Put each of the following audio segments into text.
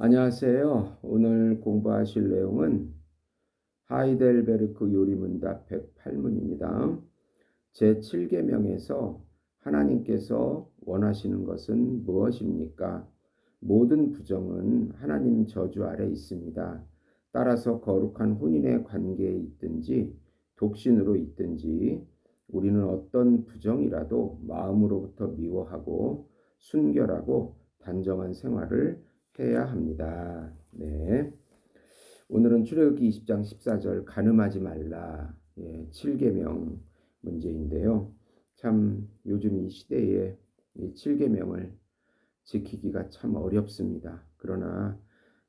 안녕하세요. 오늘 공부하실 내용은 하이델베르크 요리문답 108문입니다. 제7계명에서 하나님께서 원하시는 것은 무엇입니까? 모든 부정은 하나님 저주 아래 있습니다. 따라서 거룩한 혼인의 관계에 있든지 독신으로 있든지 우리는 어떤 부정이라도 마음으로부터 미워하고 순결하고 단정한 생활을 해야 합니다. 네. 오늘은 출애굽기 20장 14절 가늠하지 말라. 예, 7계명 문제인데요. 참 요즘 이 시대에 이 7계명을 지키기가 참 어렵습니다. 그러나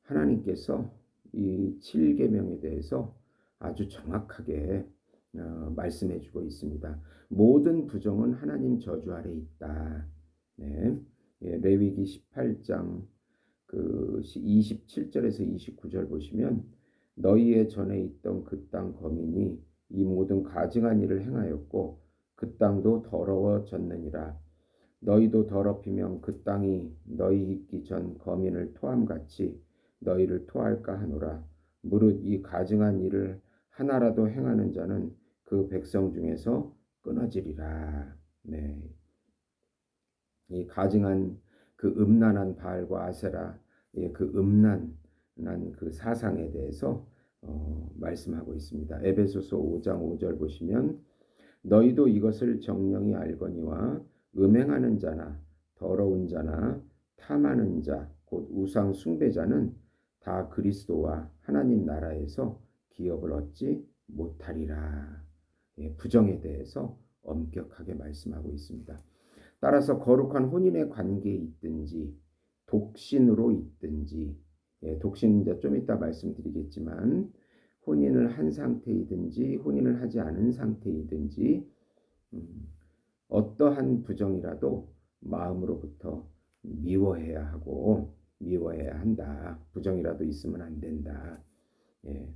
하나님께서 이 7계명에 대해서 아주 정확하게 어, 말씀해 주고 있습니다. 모든 부정은 하나님 저주 아래 있다. 네. 예, 레위기 18장 그 27절에서 29절 보시면 너희의 전에 있던 그 땅 거민이 이 모든 가증한 일을 행하였고 그 땅도 더러워졌느니라. 너희도 더럽히면 그 땅이 너희 있기 전 거민을 토함같이 너희를 토할까 하노라. 무릇 이 가증한 일을 하나라도 행하는 자는 그 백성 중에서 끊어지리라. 네. 이 가증한 그 음란한 바알과 아세라 예, 그 음란한 그 사상에 대해서 어, 말씀하고 있습니다. 에베소서 5장 5절 보시면 너희도 이것을 정령이 알거니와 음행하는 자나 더러운 자나 탐하는 자 곧 우상 숭배자는 다 그리스도와 하나님 나라에서 기업을 얻지 못하리라. 예, 부정에 대해서 엄격하게 말씀하고 있습니다. 따라서 거룩한 혼인의 관계에 있든지 독신으로 있든지 예, 독신 이제 좀 이따 말씀드리겠지만 혼인을 한 상태이든지 혼인을 하지 않은 상태이든지 음, 어떠한 부정이라도 마음으로부터 미워해야 하고 미워해야 한다. 부정이라도 있으면 안 된다. 예.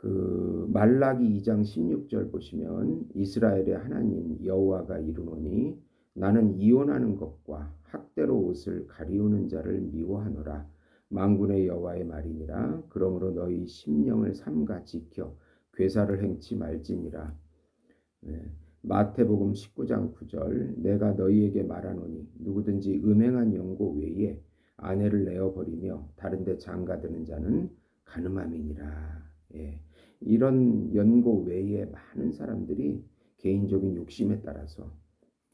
그 말라기 2장 16절 보시면 이스라엘의 하나님 여호와가 이르노니 나는 이혼하는 것과 학대로 옷을 가리우는 자를 미워하노라. 망군의 여호와의 말이니라. 그러므로 너희 심령을 삼가 지켜 괴사를 행치 말지니라. 네. 마태복음 19장 9절. 내가 너희에게 말하노니 누구든지 음행한 연고 외에 아내를 내어 버리며 다른 데 장가드는 자는 가늠함이니라. 예. 이런 연고 외에 많은 사람들이 개인적인 욕심에 따라서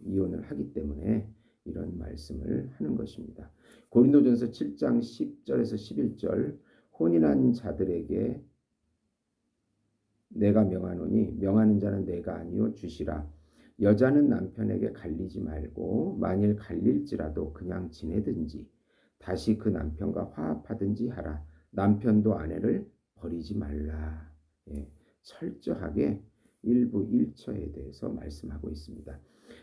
이혼을 하기 때문에 이런 말씀을 하는 것입니다. 고린도전서 7장 10절에서 11절 혼인한 자들에게 내가 명하노니 명하는 자는 내가 아니요 주시라. 여자는 남편에게 갈리지 말고 만일 갈릴지라도 그냥 지내든지 다시 그 남편과 화합하든지 하라. 남편도 아내를 버리지 말라 예, 철저하게 일부 일처에 대해서 말씀하고 있습니다.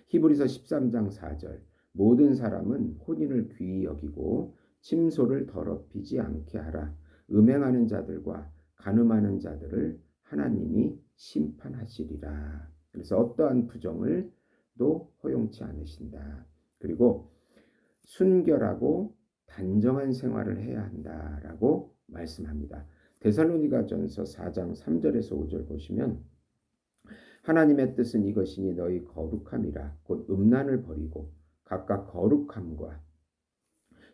히브리서 13장 4절 모든 사람은 혼인을 귀히 여기고 침소를 더럽히지 않게 하라. 음행하는 자들과 간음하는 자들을 하나님이 심판하시리라. 그래서 어떠한 부정을 또 허용치 않으신다. 그리고 순결하고 단정한 생활을 해야 한다라고 말씀합니다. 데살로니가 전서 4장 3절에서 5절 보시면 하나님의 뜻은 이것이니 너희 거룩함이라. 곧 음란을 버리고 각각 거룩함과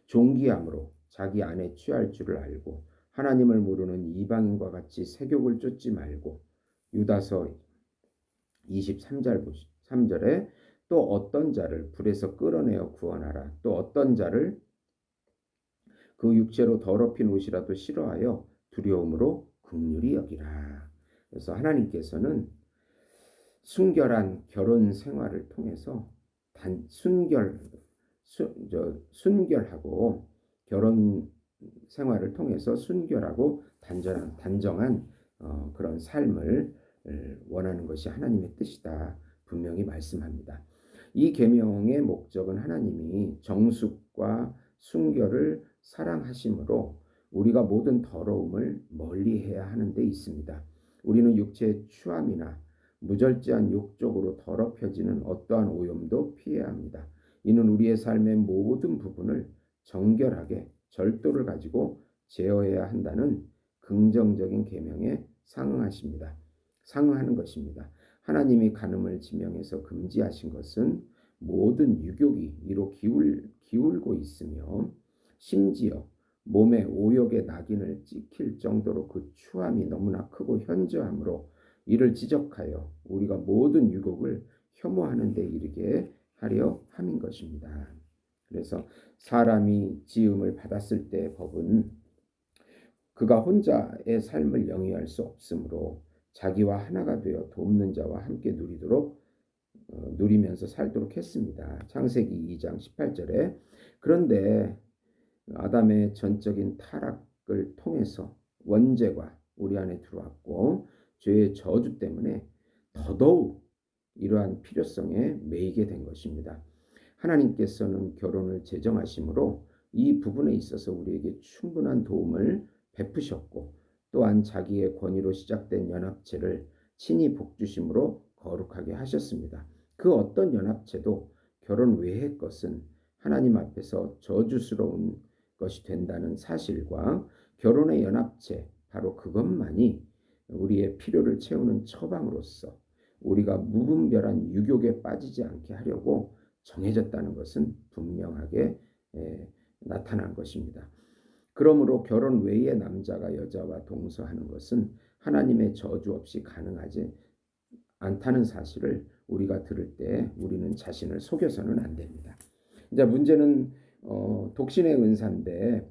존귀함으로 자기 안에 취할 줄을 알고 하나님을 모르는 이방인과 같이 세욕을 쫓지 말고 유다서 23절 3절에 또 어떤 자를 불에서 끌어내어 구원하라. 또 어떤 자를 그 육체로 더럽힌 옷이라도 싫어하여 두려움으로 극률이 여기라. 그래서 하나님께서는 순결한 결혼 생활을 통해서 단 순결 수, 저, 순결하고 결혼 생활을 통해서 순결하고 단정한 단정한 어, 그런 삶을 원하는 것이 하나님의 뜻이다 분명히 말씀합니다. 이 계명의 목적은 하나님이 정숙과 순결을 사랑하심으로 우리가 모든 더러움을 멀리해야 하는 데 있습니다. 우리는 육체의 추함이나 무절제한 욕적으로 더럽혀지는 어떠한 오염도 피해야 합니다. 이는 우리의 삶의 모든 부분을 정결하게 절도를 가지고 제어해야 한다는 긍정적인 계명에 상응하십니다. 상응하는 것입니다. 하나님이 간음을 지명해서 금지하신 것은 모든 유욕이 이로 기울, 기울고 있으며 심지어 몸에 오욕의 낙인을 찍힐 정도로 그 추함이 너무나 크고 현저하므로 이를 지적하여 우리가 모든 유욕을 혐오하는 데 이르게 하려 함인 것입니다. 그래서 사람이 지음을 받았을 때 법은 그가 혼자의 삶을 영위할 수 없으므로 자기와 하나가 되어 돕는 자와 함께 누리도록 어, 누리면서 살도록 했습니다. 창세기 2장 18절에 그런데 아담의 전적인 타락을 통해서 원죄가 우리 안에 들어왔고 죄의 저주 때문에 더더욱 이러한 필요성에 매이게 된 것입니다. 하나님께서는 결혼을 제정하심으로 이 부분에 있어서 우리에게 충분한 도움을 베푸셨고 또한 자기의 권위로 시작된 연합체를 친히 복주심으로 거룩하게 하셨습니다. 그 어떤 연합체도 결혼 외의 것은 하나님 앞에서 저주스러운 것이 된다는 사실과 결혼의 연합체 바로 그것만이 우리의 필요를 채우는 처방으로서 우리가 무분별한 유욕에 빠지지 않게 하려고 정해졌다는 것은 분명하게 나타난 것입니다. 그러므로 결혼 외의 남자가 여자와 동서하는 것은 하나님의 저주 없이 가능하지 않다는 사실을 우리가 들을 때 우리는 자신을 속여서는 안 됩니다. 이제 문제는 어, 독신의 은사인데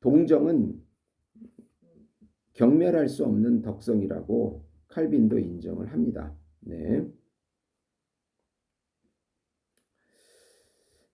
동정은 경멸할 수 없는 덕성이라고 칼빈도 인정을 합니다. 네.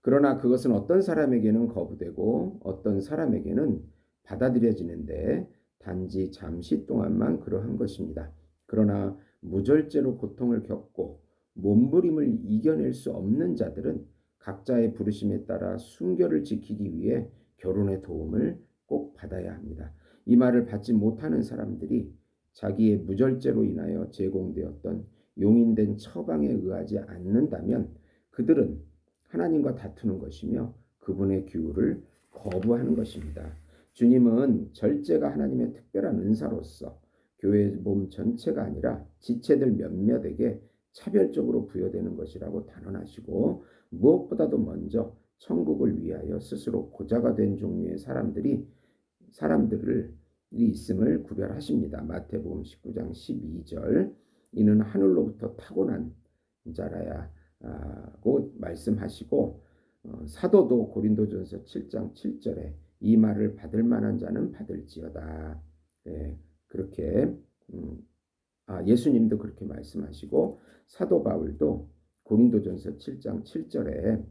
그러나 그것은 어떤 사람에게는 거부되고 어떤 사람에게는 받아들여지는데 단지 잠시 동안만 그러한 것입니다. 그러나 무절제로 고통을 겪고 몸부림을 이겨낼 수 없는 자들은 각자의 부르심에 따라 순결을 지키기 위해 결혼의 도움을 꼭 받아야 합니다. 이 말을 받지 못하는 사람들이 자기의 무절제로 인하여 제공되었던 용인된 처방에 의하지 않는다면 그들은 하나님과 다투는 것이며 그분의 규율을 거부하는 것입니다. 주님은 절제가 하나님의 특별한 은사로서 교회 몸 전체가 아니라 지체들 몇몇에게 차별적으로 부여되는 것이라고 단언하시고 무엇보다도 먼저 천국을 위하여 스스로 고자가 된 종류의 사람들이 사람들을 있음을 구별하십니다. 마태복음 19장 12절 이는 하늘로부터 타고난 자라야고 말씀하시고 어, 사도도 고린도전서 7장 7절에 이 말을 받을 만한 자는 받을지어다. 네, 그렇게 음, 아, 예수님도 그렇게 말씀하시고 사도 바울도 고린도전서 7장 7절에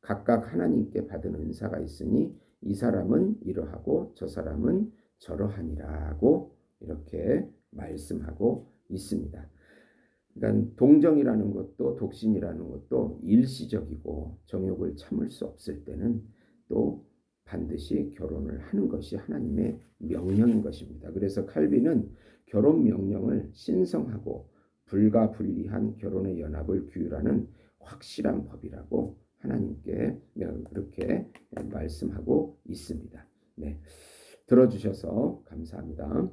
각각 하나님께 받은 은사가 있으니 이 사람은 이러하고 저 사람은 저러하니라고 이렇게 말씀하고 있습니다. 그러니까 동정이라는 것도 독신이라는 것도 일시적이고 정욕을 참을 수 없을 때는 또 반드시 결혼을 하는 것이 하나님의 명령인 것입니다. 그래서 칼빈은 결혼 명령을 신성하고 불가분리한 결혼의 연합을 규율하는 확실한 법이라고 하나님께 그렇게 말씀하고 있습니다. 네. 들어주셔서 감사합니다.